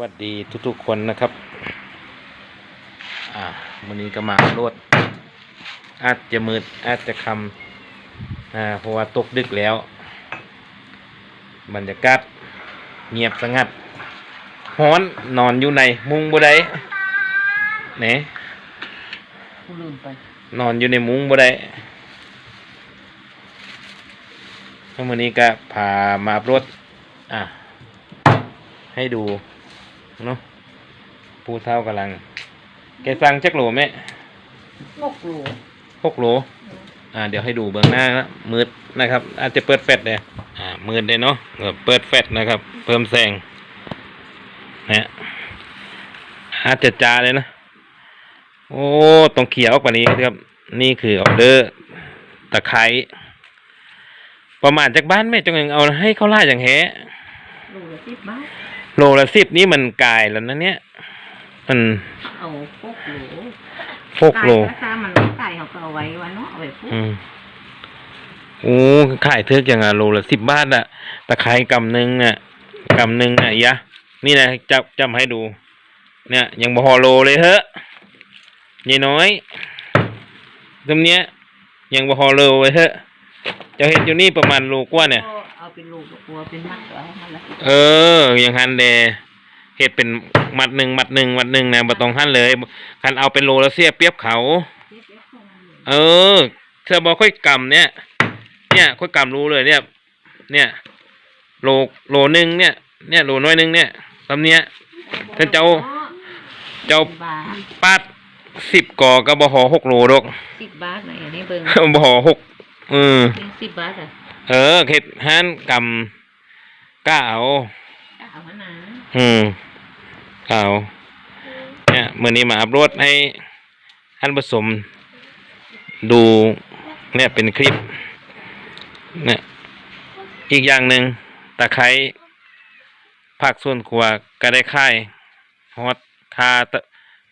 วัสดีทุกๆคนนะครับ อ่าวันนี้ก็มาโลดอาจจะมืดอาจจะคำอ่าเพราะว่าตกดึกแล้ว บรรยากาศเงียบสงัดฮ้อนนอนอยู่ในมุงบ่ได้ไหนกูลืมไปนอนอยู่ในมุ้งบ่ได้วันนี้ก็พามาอัพรถอะให้ดู เนาะผู้เท่ากำลัง แกสั่งจักโหลไหมงกหลูหกโหล อ่า เดี๋ยวให้ดูเบื้องหน้านะมืดนะครับ อาจจะเปิดแฟลชเลยอ่า มืดเลยเนาะเออเปิดแฟลชนะครับ เพิ่มแสงนะอาจจะจาเลยนะ โอ้ต้องเขียวออกกว่านี้ครับ นี่คือออเดอร์ตะไคร้ประมาณจากบ้านแม่จังหวัดเอาให้เขาล่าอย่างแฮะหลูละสิบบาท โลละสิบนี่มันกายแล้วนะเนี่ย มันเอาพวกหลูหกโลไก่ราคามันไม่ไก่เขาก็เอาไว้วันเนาะเอาไว้พวกอืมโอ้ขายเทือกอย่างอะโลละสิบบาทอะตะไคร้กำหนึ่งอะกำหนึ่งอะยะ นี่นะจับจำให้ดู เนี่ย ยังบ่ฮอโลเลยเฮ้ยยายน้อยตรงเนี้ยยังบ่ฮอโลไว้เฮ้ยจะเห็นอยู่นี่ประมาณโลกว่าเนี่ยก็เอา เป็นลูกกลัวเป็นมัดเอามาละเออยังหันเดเห็ดเป็นมัดหนึ่งมัดหนึ่งมัดหนึ่งนะบ่ต้องหันเลยคันเอาเป็นโลแล้วเสียเปรียบเขาเออเธอบอกค่อยกำเนี่ย เนี่ยค่อยกำรู้เลยเนี่ย เนี่ย โลโลหนึ่งเนี่ย เนี่ยโลน้อยหนึ่งเนี่ยลำเนี้ย ท่านเจ้า เจ้าสิบบาทปาดสิบก่อกับบหอหกโลดอก สิบบาทไหนอันนี้เบิ่ง บหอหกเออเป็นสิบบาทอะ เออเห็ดหันกำก้าเอาก็เอามานะอืมเอาเนี่ยเมื่อนี้มาอัพโหลดให้ท่านผสม ดูเนี่ยเป็นคลิปเนี่ยอีกอย่างหนึ่งตะไคร้ผักส่วนครัวก็ได้ค่ายฮอตคาตะ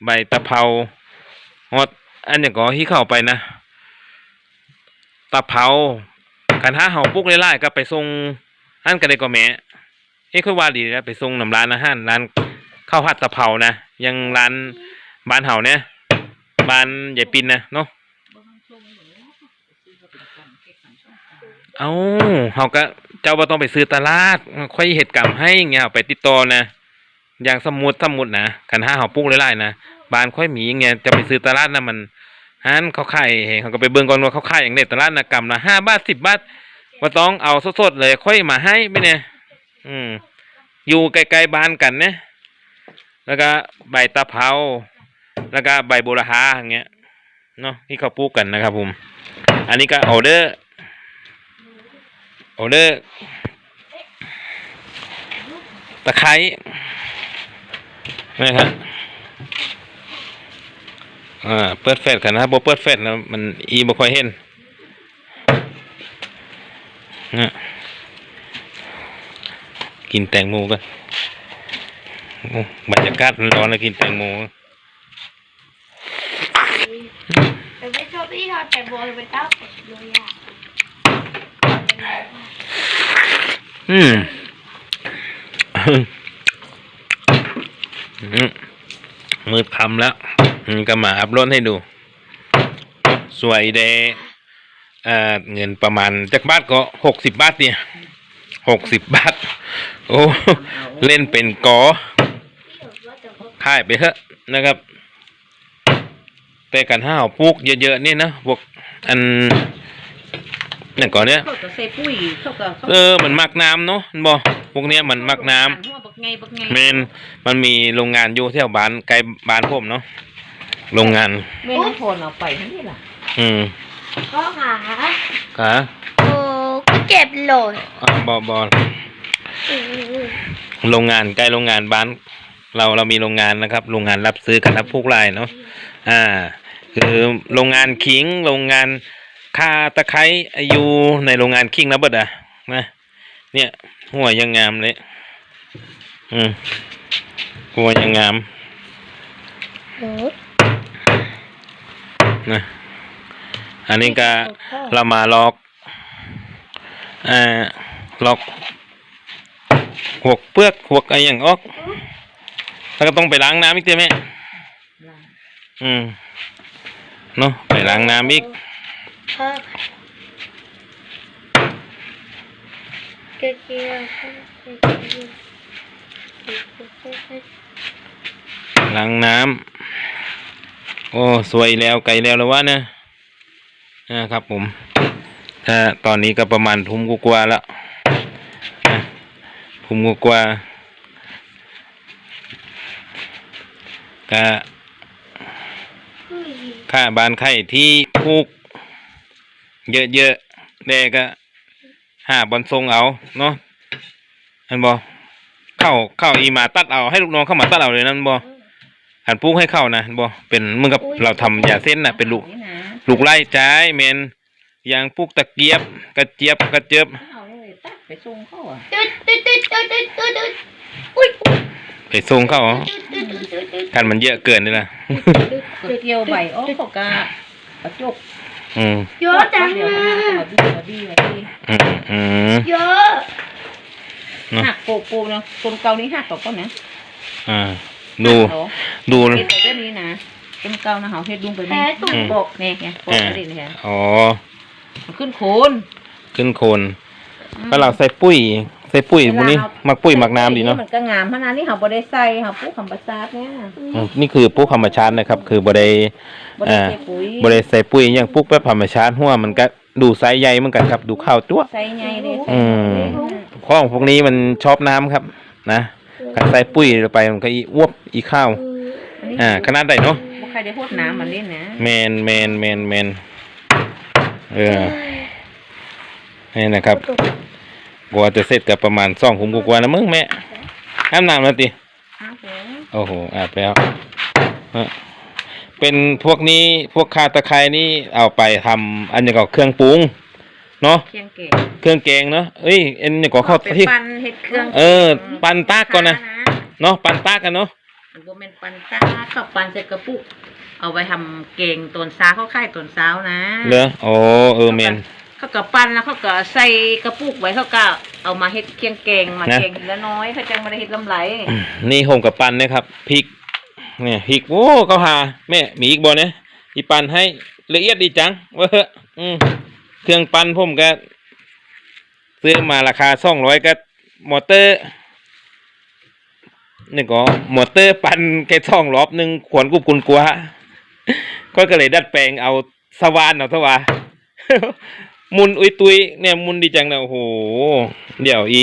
ใบตะเภาฮอตอันอย่างก็ที่เข้าไปนะ ตะเภา กันห้าเห่าปุ๊กไล่ๆก็ไปส่งอันก็ได้ก็แม่เอ้ค่อยว่าดีนะไปส่งนำร้านอาหารร้านข้าวผัดตะเภานะยังร้านบ้านเฮาเนี่ยบ้านใหญ่ปินนะเนาะเอาเฮาก็เจ้าบ่ต้องไปซื้อตลาดค่อยเฮ็ดกรรมให้ย่างเงี้ยไปติดต่อนะอย่างสมมุติสมมุตินะคันห้าเฮาปลูกหลายๆนะบ้านค่อยมีย่างเงี้ยจะไปซื้อตลาดนะมัน ฮันเขาไขายให้เขาก็ไปเบิ่งก่อนว่าเขาไขายอย่างไดตลาดนะกำละ5บาท10บบาทบ่ต้องเอาสดๆเลยค่อยมาให้ไม่เนี่ย อืม อยู่ใกล้ๆบ้านกันเนี่ยแล้วก็ใบตะเภาแล้วก็ใบโบวระหาอย่างเงี้ยเนาะที่เขาปลูกกันนะครับผม อันนี้ก็ออเดอร์ออเดอร์ตะไคร้นะครับ อ่าเปิดเฟซกันนะครับบ่เปิดเฟซแล้วมันอีบ่ค่อยเห็นนะกินแตงโมกันโอ้บรรยากาศร้อนๆแล้วกินแตงโมแต่ไม่ชอบที่ทอดแต่โบยไปต้าเลยอะอืมอืม มืดคำแล้วอืมก็มาอัพโหลดให้ดู สวยเดเอ่อเงินประมาณจากบาทก็หกสิบบาทเนี่ยหกสิบบาท โอ้เล่นเป็นกอค่ายไปเถอะนะครับ แต่กันห้าวปลูกเยอะๆนี่นะพวกอันเนี่ยก่อนเนี้ยเขาก็ใส่ปุ๋ยเขาก็เขาเออมันมักน้ำเนาะมันบอพวกเนี้ยมันมักน้ำหัวบัก ไงบักไงเมนมันมีโรงงานอยู่แถวบ้านใกล้บ้านผมเนาะโรงงานแม่น้องพลเอาไปทั้งนี้ล่ะอืมก็หาขาโอ้ก็เจ็บโหลดอ่าบอบอโรงงานใกล้โรงงานบ้าน เราเรามีโรงงานนะครับ โรงงานรับซื้อกันรับพวกลายเนาะอ่า คือโรงงานคิงโรงงานคาตะไคร้อยู่ในโรงงานคิงนะเบิดอะนะเนี่ยหัวยังงามเลย อืมหัวยังงามโอ้นะอันนี้ก็เรามาล็อกอ่าล็อกหวกเปลือกหวกอะไรอย่างออกแล้วก็ต้องไปล้างน้ำอีกเจ้ไหมล้างอืมเนาะไปล้างน้ำอีกพ่อเกลียวเก ล้างน้ำโอ้สวยแล้วไกลแล้วแล้ววะเนี่ยนะครับผม ถ้าตอนนี้ก็ประมาณทุ่มกว่าๆแล้วทุ่มกว่าๆก็ค่าบานไข่ที่พูก เยอะๆแดก็ห้าบอลทรงเอา เนาะอันบอ เข้าเข้าอีมาตัดเอาให้ลูกน้องเข้ามาตัดเอาเลยนั่นบอหันปลูกให้เข้านะบอเป็นมึงกับเราทำยาเส้นน่ะเป็นลูกนี่นะลูกไล่จ่ายเมนยางปลูกตะเกียบ กระเจี๊ยบกระเจี๊ยบเอาเลยตัดไปส่งเขาอะตึ๊ดตึ๊ดตึ๊ดตึ๊ดตึ๊ดตึ๊ดตึ๊ดอุ้ยไปส่งเข้าตึ๊ดตึ๊ดตึ๊ดตึ๊ดตึ๊ดคันมันเยอะเกินนี่นะก็เกี่ยวใบอ้อเขาก็กระจกอืมเยอะจังเดี๋ยวเลมายมาดีมาดีมาดีอืมอืมเยอะ เนอะหักโปโปเนาะต้นเก่านี้หักต่อก็นะอ่า ดู หักเหรอดูเฮ็ดไปแบบนี้นะต้นเก่านะเฮาเฮ็ดดุงไปแพ้นี่ตุ่มอืมบอกแน่ไงบอกประเด็นไงอ๋อ มันขึ้นโคนขึ้นโคนก็เราใส่ปุ้ย ใส่ปุ้ยพวกนี้มักปุ้ยมักน้ำดีเนาะมันก็งามขนาดนี้เฮาบ่ได้ใส่เฮาปลูกคำประสาทเนี่ยอืมนี่คือปลูกธรรมชาตินะครับ คือบ่ได้ บ่ได้ใส่ปุ๋ยบ่ได้ใส่ปุ๋ยอย่างปลูกแบบธรรมชาติหัวมันก็ดูไซส์ใหญ่เหมือนกันครับ ดูข้าวจั่วใส่ใหญ่เลยอืม ของพวกนี้มันชอบน้ำครับ นะการใส่ปุ๋ยลงไปมันก็อีอ้วบอีข้าวอ่าขนาดใดเนาะบ่ใครได้โพดน้ำมันเล่นนะแมนแมนแมนแมนเออนี่นะครับกว่าจะเสร็จก็ประมาณสองคุมกว่าๆนะมึงแม่อาบน้ำแล้วติอ้าวเด้อโอ้โหอาบแล้วเอ้อเป็นพวกนี้พวกคาตะไคร้นี่เอาไปทำอันนี้ก็เครื่องปรุง เนาะเคียงเก๋เครื่องแกงเนาะเอ้ยอันนี้ก็เข้าไปที่ปั่นเฮ็ดเครื่องเออ ปั่นตากก่อนนะเนาะปันตากกันเนาะมันบ่แม่นปั่นตาเข้าปั่นใส่กระปุกเอาไว้ทำเก่งตอนซาเขาค่ายตอนเช้านะเหรอโอ้เออแมนเขาก็ปั่นแล้วเขาก็ใส่กระปุกไว้เขาก็เอามาเฮ็ดเคียงแกงมานะเกงทีละน้อยเขาจังบ่ได้เฮ็ดลำไหลนี่โฮมกับปันนะครับพริกเนี่ยพริกโอ้เขาหาแม่มีอีกบ่เนี่ยอีปันให้ละเอียดดีจังเว้ออืม เครื่องปั้นผมก็ซื้อมาราคาสองร้อยก็มอเตอร์นี่ก็มอเตอร์ปั่นแค่สองรอบหนึ่งขวนกุบกุนกัวก็ก็เลยดัดแปลงเอาสว่านเอาทว่ามุนอุยตุยเนี่ยมุนดีจังนะโอ้โหเดี๋ยวอี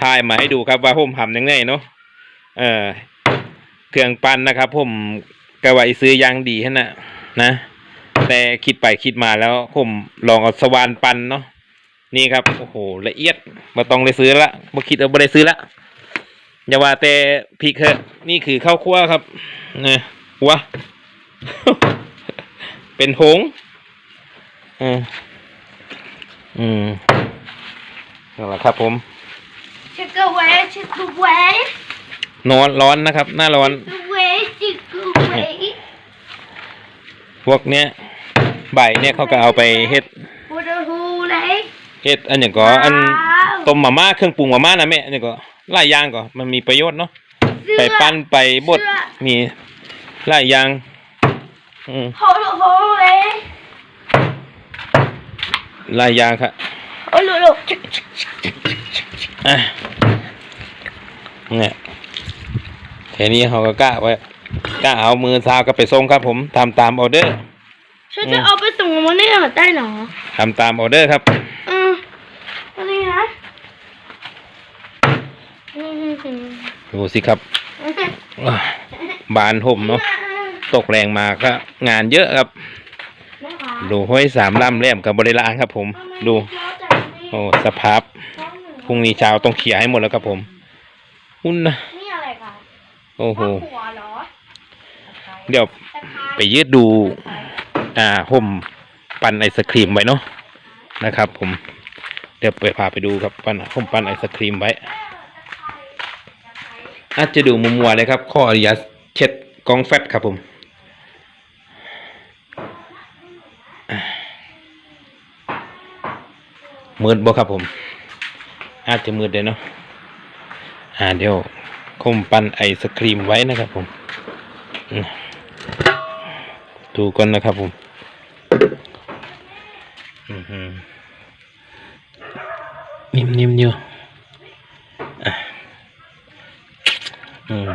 ทายมาให้ดูครับว่าผมทำยังไงเนาะเออเครื่องปั้นนะครับผมกะไว้ซื้อยางดีขนาดนะ แต่คิดไปคิดมาแล้วผมลองเอาสว่านปั้นเนาะนี่ครับโอ้โหละเอียดมาต้องเลยซื้อละมาคิดเอาไม่ได้ซื้อละอย่าว่าแต่พริกเถอะนี่คือข้าวคั่วครับเนี่ยวะเป็นผงอืมอืมนั่นแหละครับผมชิคกี้เวชิคกี้เวนอนร้อนนะครับ หน้าร้อนเวชิคกี้เวพวกเนี้ย ใบเนี่ยเขาก็เอาไปเฮ็ดพูดฮูเลยเฮ็ดอันอย่างก็อันต้มมาม่าเครื่องปรุงมาม่านะแม่อันนี้ก็หลายอย่างก็มันมีประโยชน์เนาะไปปั้นไปบดมีหลายอย่างอืมโฮโลโฮเลยหลายอย่างครับโฮโลโลอะเนี่ยแค่นี้เขาก็กล้าไว้กล้าเอามือซาวก็ไปส่งครับผมทำตามออเดอร์ ฉันจะเอาไปส่งมันนี่ได้เหรอทำตามออเดอร์ครับ อืมอันนี้นะอืมดูสิครับว้าบานห่มเนาะ ตกแรงมาก็งานเยอะครับ ดูห้อยสามลำแหลมกับบริลางครับผม ดู โอ้สภาพ พรุ่งนี้เช้าต้องเขี่ยให้หมดแล้วครับผมอุ่นนะนี่อะไรคะโอ้โหหัวเหรอเดี๋ยวตะไคร้ไปยืดดู อ่าห่มปั่นไอศครีมไว้เนาะนะครับ ผมเดี๋ยวไปพาไปดูครับปั่นห่มปั่นไอศครีมไว้อาจจะดูมุมมัวเลยครับ ข้ออนุญาเช็ดกองแฟตครับผมมืดบ่ครับผม อาจจะมืดเลยเนาะอ่าเดี๋ยวคมปันไอศครีมไว้นะครับผมอืม ดูก่อนนะครับผมอือหือนิ่มๆอยู่อะอืม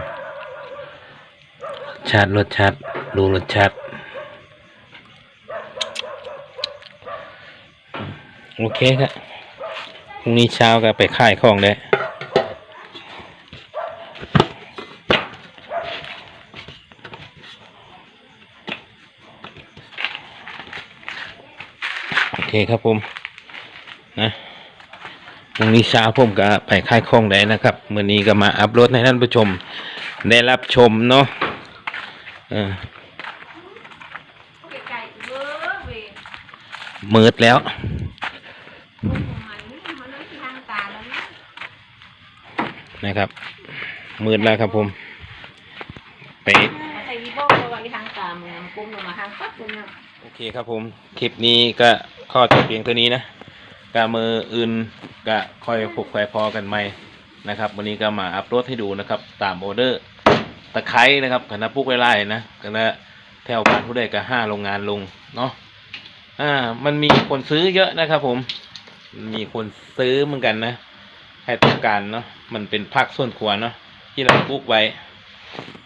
ชาติรสชาติดูรสชาติโอเคครับพรุ่งนี้เช้าก็ไปค่ายของได้ โอเคครับผมนะพรุ่งนี้เช้าผมก็ไปค่ายคลองได้นะครับเมื่อนี้ก็มาอัพโหลดให้ท่านผู้ชม ได้รับชมเนาะเออไก่เบ้อเว้ยมืดแล้วมันมันไม่ทางตาแล้วนะนะครับมืดแล้วครับผมไปใส่วีโบ้ตัวมีทางตามือมันกุ้มลงมาทางปั๊บเลยเนี่ยโอเคครับผม คลิปนี้ก็ ข้อจบเพียงเท่านี้นะกามืออื่นก็ค่อยผูกแควพอกันใหม่นะครับ วันนี้ก็มาอัพโหลดให้ดูนะครับ ตามออเดอร์ตะไคร้นะครับคณะปลูกไร่ๆนะคณะแถวบ้านผู้ใดก็ห้าโรงงานลงเนาะอ่า มันมีคนซื้อเยอะนะครับ ผม มีคนซื้อเหมือนกันนะให้ต้องการเนาะมันเป็นพักส่วนครัวเนาะที่เราปลูกไว้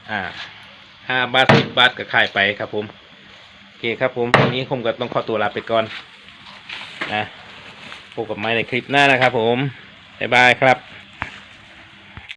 อ่าห้าบาทสิบบาทก็ขายไปครับผม โอเคครับผมวันนี้ผมก็ต้องขอตัวลาไปก่อน นะพบกับไม้ในคลิปหน้านะครับผม บ๊ายบายครับ